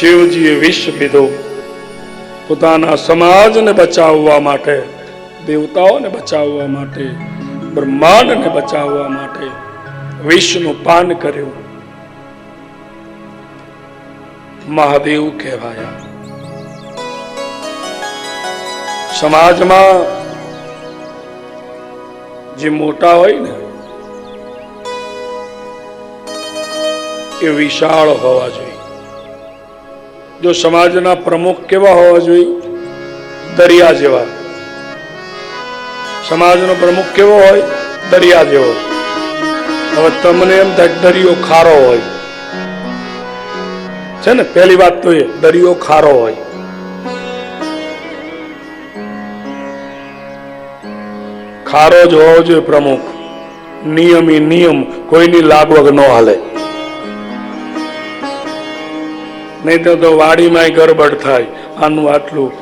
શિવજીએ વિષ પીધો. પોતાના સમાજને બચાવવા માટે, દેવતાઓને બચાવવા માટે, બ્રહ્માંડને બચાવવા માટે વિષનું પાન કર્યું. મહાદેવ કહેવાયા. સમાજમાં જે મોટા હોય ને, એ વિશાળ હોવા જોઈએ. જો સમાજના પ્રમુખ કેવા હોવા જોઈએ? દરિયા જેવા. સમાજનો પ્રમુખ કેવો હોય? દરિયા જેવો. હવે તમને એમ થાય દરિયો ખારો હોય. છે ને? પહેલી વાત તો એ, દરિયો ખારો હોય. ખારો જ હોવો જોઈએ પ્રમુખ. નિયમ એ નિયમ કોઈની લાગવગ ન હાલે. નહીં તો તો વાડીમાં ગરબડ થાય. આનું આટલું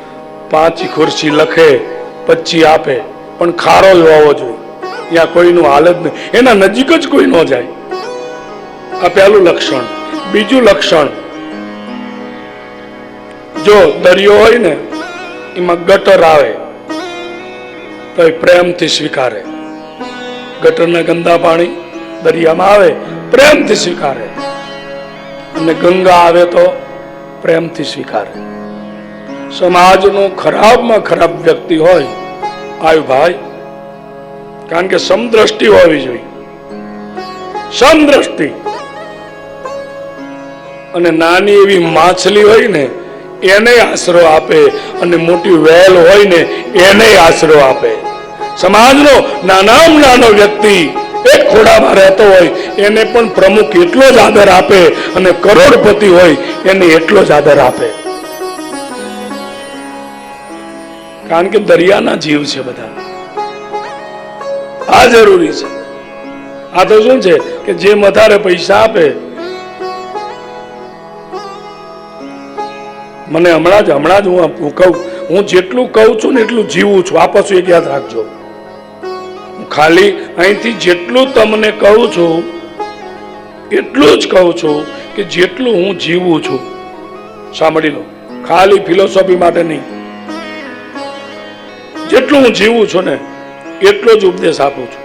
પાંચ ખુરશી લખે, પચી આપે. પણ ખારો જ હોવો જોઈએ. ત્યાં કોઈનું હાલ જ નહીં. એના નજીક જ કોઈ ન જાય. આ પહેલું લક્ષણ. બીજું લક્ષણ. જો દરિયો હોય ને, એમાં ગટર આવે, તો એ પ્રેમથી સ્વીકારે. ગટરના ગંદા પાણી દરિયામાં આવે, પ્રેમથી સ્વીકારે. અને ગંગા આવે તો પ્રેમથી સ્વીકારે. સમાજનો ખરાબમાં ખરાબ વ્યક્તિ હોય આવ્યો ભાઈ, કારણ કે સમદ્રષ્ટિ હોવી જોઈએ. સમદ્રષ્ટિ. અને નાની એવી માછલી હોય ને, એને આશરો આપે, અને મોટી વેલ હોય ને, એને આશરો આપે. સમાજનો નાનામાં નાનો વ્યક્તિ એક ખોડામાં રહેતો હોય, એને પણ પ્રમુખ એટલો જ આદર આપે અને કરોડપતિ હોય, એને એટલો જ આદર આપે. કારણ કે દરિયાના જીવ છે બધા. આ જરૂરી છે. આ તો શું છે કે જે વધારે પૈસા આપે, મને હમણાં જ હમણાં જ હું કહું, હું જેટલું કહું છું ને એટલું જીવું છું. આ પાછું એક રાખજો. ખાલી અહીંથી જેટલું તમને કહું છું, એટલું જ કહું છું કે જેટલું હું જીવું છું. સાંભળી લો, ખાલી ફિલોસોફી માટે નહીં. જેટલું હું જીવું છું ને, એટલો જ ઉપદેશ આપું છું.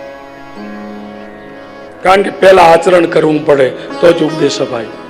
કારણ કે પહેલા આચરણ કરવું પડે, તો જ ઉપદેશ અપાય.